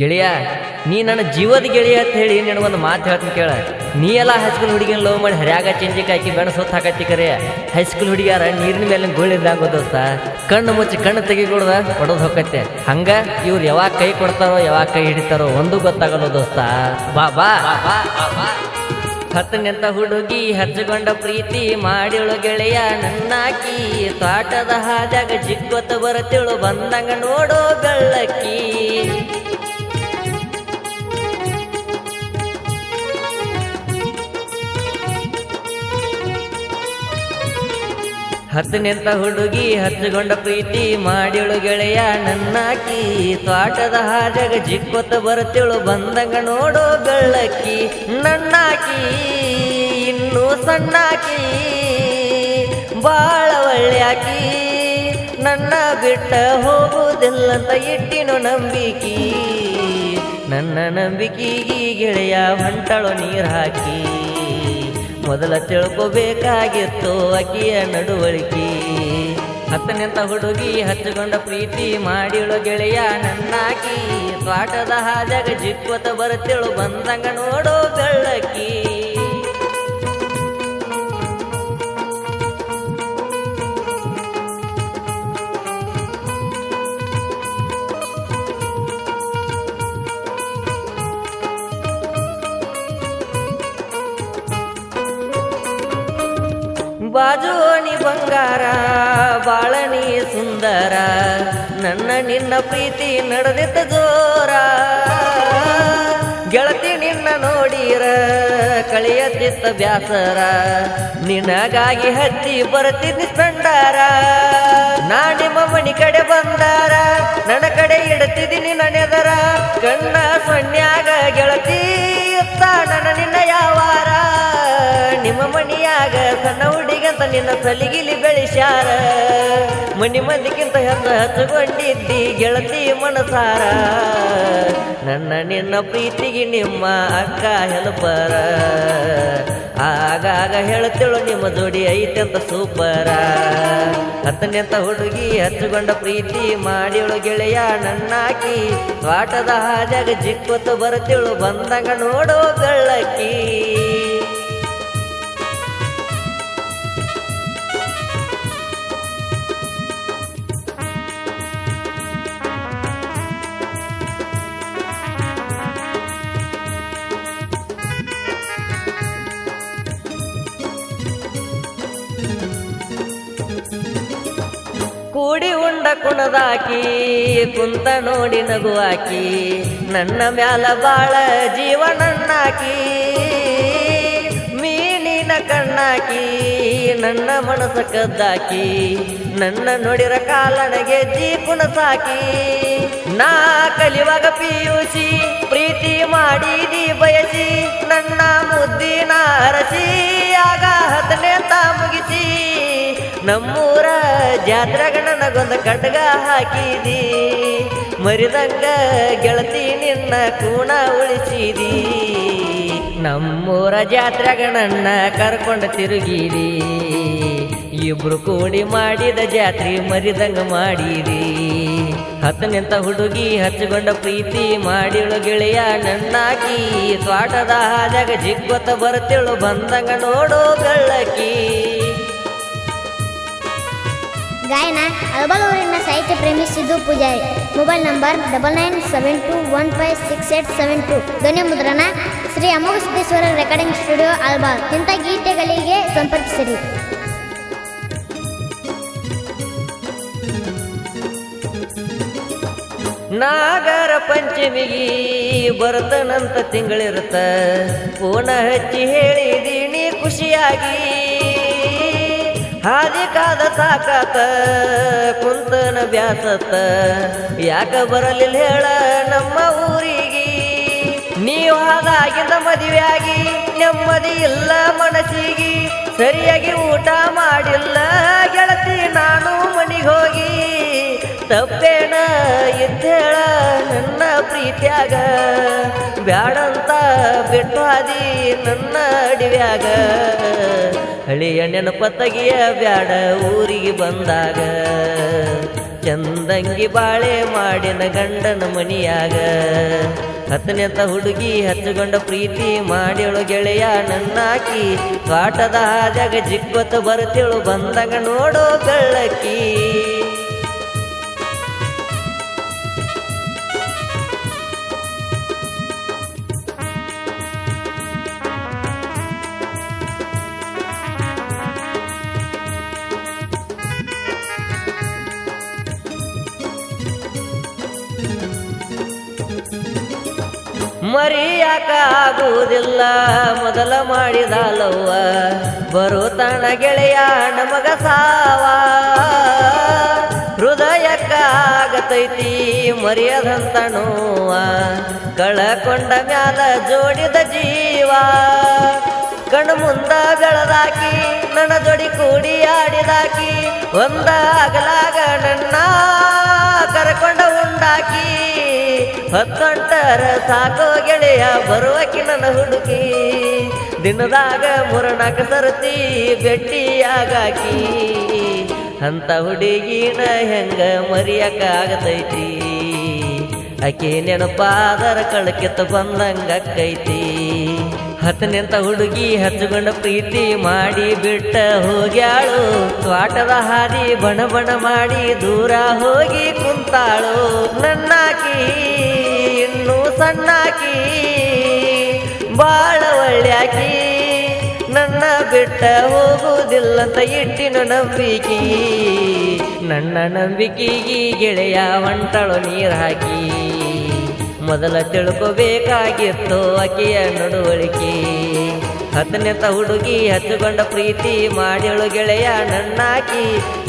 ಗೆಳೆಯ, ನೀ ನನ್ನ ಜೀವದ ಗೆಳೆಯ ಅಂತ ಹೇಳಿ ನಿನಗೊಂದು ಮಾತು ಹೇಳ್ತೀನಿ ಕೇಳ. ನೀ ಎಲ್ಲ ಹೈಸ್ಕೂಲ್ ಹುಡುಗಿನ ಲವ್ ಮಾಡಿ ಹರ್ಯಾಗ ಚೆಂಜಿಗೆ ಹಾಕಿ ಬೆಣ ಸೊತ್ತು ಹಾಕತ್ತಿ ಕರೆ. ಹೈಸ್ಕೂಲ್ ಹುಡುಗಿಯಾರ, ನೀರಿನ ಮೇಲೆ ಗೋಳಿದ್ದಾಗ ದೋಸ್ತ ಕಣ್ಣು ಮುಚ್ಚಿ ಕಣ್ಣು ತೆಗಿಕೊಡ್ದ ಹೊಡೋದು ಹೋಗತ್ತೆ. ಹಂಗ ಇವ್ರು ಯಾವಾಗ ಕೈ ಕೊಡ್ತಾರೋ, ಯಾವಾಗ ಕೈ ಹಿಡಿತಾರೋ ಒಂದು ಗೊತ್ತಾಗಲ್ಲ ದೋಸ್ತ. ಬಾ ಬಾ. ಹತ್ತು ನಿಂತ ಹುಡುಗಿ ಹಚ್ಚಗೊಂಡ ಪ್ರೀತಿ ಮಾಡಿಳು ಗೆಳೆಯ ನನ್ನಾಕಿ ತೋಟದ ಹಾದ್ಯಾಗ ಜಿಗ್ಗೊತ್ತ ಬರತಿಳು ಬಂದಂಗ ನೋಡೋ ಬೆಳ್ಳಕ್ಕಿ. ಹತ್ತು ನಿಂತ ಹುಡುಗಿ ಹಚ್ಚಿಕೊಂಡ ಪ್ರೀತಿ ಮಾಡಿಳು ಗೆಳೆಯ ನನ್ನಾಕಿ ತೋಟದ ಹಾಜಾಗ ಜಿಕ್ಕೊತ್ತ ಬರುತ್ತಿಳು, ಬಂದಂಗ ನೋಡೋ ಬೆಳ್ಳಕ್ಕಿ. ನನ್ನಾಕಿ ಇನ್ನೂ ಸಣ್ಣಾಕಿ ಬಾಳ ಒಳ್ಳ್ಯಾಕಿ ನನ್ನ ಬಿಟ್ಟ ಹೋಗುವುದಿಲ್ಲಂತ ಇಟ್ಟಿನು ನಂಬಿಕೆ. ನನ್ನ ನಂಬಿಕೆಗೆ ಗೆಳೆಯ ಹೊಂಟಳು ನೀರು ಹಾಕಿ. ಮೊದಲ ತಿಳ್ಕೋಬೇಕಾಗಿತ್ತು ಅಕ್ಕಿಯ ನಡುವಳಿಕೆ. ಹತ್ತನೆಂತ ಹುಡುಗಿ ಹಚ್ಚಿಕೊಂಡ ಪ್ರೀತಿ ಮಾಡಿಳು ಗೆಳೆಯ ನನ್ನಾಕಿ. ತ್ವಾಟದ ಹಾದ್ಯಾಗ ಜಿಕ್ಕೊತ ಬರುತ್ತಿಳು ಬಂದಂಗ ನೋಡೋ ಬೆಳ್ಳಕ್ಕಿ. ಬಾಜೋನಿ ಬಂಗಾರ ಬಾಳನಿ ಸುಂದರ, ನನ್ನ ನಿನ್ನ ಪ್ರೀತಿ ನಡೆದಿದ್ದ ಜೋರ. ಗೆಳತಿ ನಿನ್ನ ನೋಡಿರ ಕಳೆಯತ್ತಿತ್ತ ಬ್ಯಾಸರ, ನಿನಗಾಗಿ ಹತ್ತಿ ಬರುತ್ತಿದ್ದ ಸಂಡಾರ ನಾ ನಿಮ್ಮ ಮನಿ ಕಡೆ ಬಂದಾರ, ನನ್ನ ಕಡೆ ಇಡ್ತಿದ್ದೀನಿ ನೆದರ ಕಣ್ಣ ಸೊನ್ಯಾಗ ಗೆಳತಿ ನನ್ನ ನಿನ್ನ ನಿಮ್ಮ ಮನಿಯಾಗ ಸಣ್ಣ ಹುಡುಗಂತ ನಿನ್ನ ಸಲಿಗಿಲಿ ಬೆಳೆಸ್ಯಾರ. ಮನಿ ಮಂದಿಗಿಂತ ಹೆಸ ಹಚ್ಕೊಂಡಿದ್ದಿ ಗೆಳತಿ ಮನಸಾರ. ನನ್ನ ನಿನ್ನ ಪ್ರೀತಿಗೆ ನಿಮ್ಮ ಅಕ್ಕ ಹೆಲ್ಪರ. ಆಗಾಗ ಹೇಳ್ತೇಳು ನಿಮ್ಮ ಜೋಡಿ ಐತಂತ ಸೂಪರ. ಹತ್ತನೆಂತ ಹುಡುಗಿ ಹಚ್ಚಿಕೊಂಡ ಪ್ರೀತಿ ಮಾಡಿಳು ಗೆಳೆಯ ನನ್ನಾಕಿ. ತೋಟದ ಹಾಜಾಗ ಜಿಕ್ಕೊತ್ತು ಬರ್ತಿಳು ಬಂದಂಗ ನೋಡೋ ಬೆಳ್ಳಕ್ಕಿ ಕೂಡಿ ಉಂಡ ಕುಣದಾಕಿ ಕುಂತ ನೋಡಿ ನಗುವಾಕಿ ನನ್ನ ಮ್ಯಾಲ ಬಾಳ ಜೀವನನ್ನಾಕಿ ಮೀನಿನ ಕಣ್ಣಾಕಿ, ನನ್ನ ಮನಸ ಕದ್ದಾಕಿ, ನನ್ನ ನೋಡಿರ ಕಾಲನಗೆ ಜೀ ಸಾಕಿ. ನಾ ಕಲಿವಾಗ ಪಿಯೂಸಿ, ಪ್ರೀತಿ ಮಾಡಿದಿ ಬಯಸಿ, ನನ್ನ ಮುದ್ದಿನ ಅರಸಿ, ಆಗ ಹತ್ತನೇ ತಾ ಮುಗಿಸಿ. ನಮ್ಮೂರ ಜಾತ್ರೆಗ ನನಗೊಂದು ಕಡ್ಗ ಹಾಕಿದಿ. ಮರಿದಂಗ ಗೆಳತಿ ನಿನ್ನ ಕೂಣ ಉಳಿಸಿದಿ. ನಮ್ಮೂರ ಜಾತ್ರೆಗ ನನ್ನ ಕರ್ಕೊಂಡು ತಿರುಗಿರಿ ಇಬ್ರು ಕೂಡಿ ಮಾಡಿದ ಜಾತ್ರೆ ಮರಿದಂಗ ಮಾಡಿರಿ ಹತ್ತು ನಿಂತ ಹುಡುಗಿ ಹಚ್ಚಿಕೊಂಡ ಪ್ರೀತಿ ಮಾಡಿಳು ಗೆಳೆಯ ನನ್ನಾಕಿ. ತ್ವಾಟದ ಹಾದಾಗ ಜಿಗ್ಗೊತ್ತ ಬರ್ತಿಳು ಬಂದಂಗ ನೋಡೋ ಬೆಳ್ಳಕ್ಕಿ ಗಾಯನ ಅಳಬಲೂರಿನ ಸಾಹಿತ್ಯ ಪ್ರೇಮಿ Siddu Pujari. Mobile number double nine seven two one five six eight seven two. ಧ್ವನಿ ಮುದ್ರಣ, ಶ್ರೀ ಅಮೋಘ ಸಿದ್ದೇಶ್ವರ ರೆಕಾರ್ಡಿಂಗ್ ಸ್ಟುಡಿಯೋ ಆಲ್ಬಾಲ್ ಇಂಥ ಗೀತೆಗಳಿಗೆ ಸಂಪರ್ಕಿಸಿರಿ. ನಾಗರ ಪಂಚಮಿಗಿ ಬರ್ತನಂತ ತಿಂಗಳಿರುತ್ತ. ಪೂನ ಹಚ್ಚಿ ಹೇಳಿದೀನಿ ಖುಷಿಯಾಗಿ ಹಾದಿ ಕಾದ ಸಾಕತ, ಕುಂತನ ಬ್ಯಾಸತ್ತ. ಯಾಕ ಬರಲಿಲ್ಲ ಹೇಳ ನಮ್ಮ ಊರಿಗೆ. ನೀವು ಹಾಗಾಗಿಂದ ಮದುವೆಯಾಗಿ, ನೆಮ್ಮದಿ ಇಲ್ಲ ಮನಸ್ಸಿಗೆ. ಸರಿಯಾಗಿ ಊಟ ಮಾಡಿಲ್ಲ ಗೆಳತಿ, ನಾನು ಮನೆಗೆ ಹೋಗಿ. ತಪ್ಪೇಣ ಇದ್ದೇಳ ನನ್ನ ಪ್ರೀತಿಯಾಗ. ಬ್ಯಾಡಂತ ಬಿಟ್ಟು ಹಾದಿ ನನ್ನ ಅಡಿವ್ಯಾಗ. ಹಳಿಯ ನೆನಪ ತೆಗಿಯ ಬ್ಯಾಡ ಊರಿಗೆ ಬಂದಾಗ. ಚಂದಂಗಿ ಬಾಳೆ ಮಾಡಿನ ಗಂಡನ ಮನಿಯಾಗ. ಹತ್ತನೆತ ಹುಡುಗಿ ಹಚ್ಚಿಕೊಂಡ ಪ್ರೀತಿ ಮಾಡಿಳು ಗೆಳೆಯ ನನ್ನಾಕಿ. ಕಾಟದ ಹಾದ್ಯಾಗ ಜಿಗ್ಗೊತ್ತು ಬರ್ತಿಳು ಬಂದಾಗ ನೋಡೋ ಬೆಳ್ಳಕ್ಕಿ ಮರಿಯಾಕ ಆಗುವುದಿಲ್ಲ ಮೊದಲ ಮಾಡಿದಾಲವ್ವ. ತಾಣ ಗೆಳೆಯ, ನಮಗ ಸಾವ. ಹೃದಯಕ್ಕ ಆಗತೈತಿ ಕಳಕೊಂಡ ಮ್ಯಾಲ ಜೋಡಿದ ಜೀವ. ಕಣ್ಣು ಮುಂದ ಬೆಳದಾಕಿ ನನ್ನ ಜೋಡಿ ಕೂಡಿ ಆಡಿದಾಕಿ. ಒಂದ ಅಗಲಾಗ ನನ್ನ ಕರ್ಕೊಂಡ ಉಂಡಾಕಿ. ಹತ್ತೊಂಟರ ಸಾಕೋ ಗೆಳೆಯ, ಬರುವಕಿ ನನ್ನ ಹುಡುಗಿ ದಿನದಾಗ ಮುರಣಕ ಸರತಿ ಗಟ್ಟಿಯಾಗಾಕಿ ಅಂತ ಹುಡುಗಿನ ಹೆಂಗ ಮರಿಯಕ ಆಗತೈತಿ ಆಕೆ ನೆನಪಾದರ ಕಳಕಿತ್ತ ಬಂದಂಗಕ್ಕೈತಿ. ಹತ್ತನೆಂತ ಹುಡುಗಿ ಹಚ್ಚಗೊಂಡ ಪ್ರೀತಿ ಮಾಡಿ ಬಿಟ್ಟ ಹೋಗ್ಯಾಳು. ತ್ವಾಟದ ಹಾದಿ ಬಣ ಬಣ ಮಾಡಿ ದೂರ ಹೋಗಿ ಕುಂತಾಳು. ನನ್ನಾಕಿ ಸಣ್ಣಾಕಿ ಬಾಳ ಒಳ್ಳ್ಯಾಕಿ, ನನ್ನ ಬಿಟ್ಟ ಹೋಗುವುದಿಲ್ಲಂತ ಇಟ್ಟಿನ ನಂಬಿಕೆ. ನನ್ನ ನಂಬಿಕೆಗೆ ಗೆಳೆಯ ಒಂಟಳು ನೀರು ಮೊದಲ ತಿಳ್ಕೋಬೇಕಾಗಿತ್ತು ಆಕೆಯ ನಡುವಳಿಕೆ. ತ ಹುಡುಗಿ ಹಚ್ಚಿಕೊಂಡ ಪ್ರೀತಿ ಮಾಡಿಳು ಗೆಳೆಯ ನನ್ನಾಕಿ.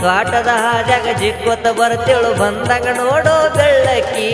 ಆಟದ ಹಾಜಾಗ ಜಿಕ್ಕೊತ್ತ ಬರ್ತಿಳು ಬಂದಾಗ ನೋಡೋ ಬೆಳ್ಳಕ್ಕಿ.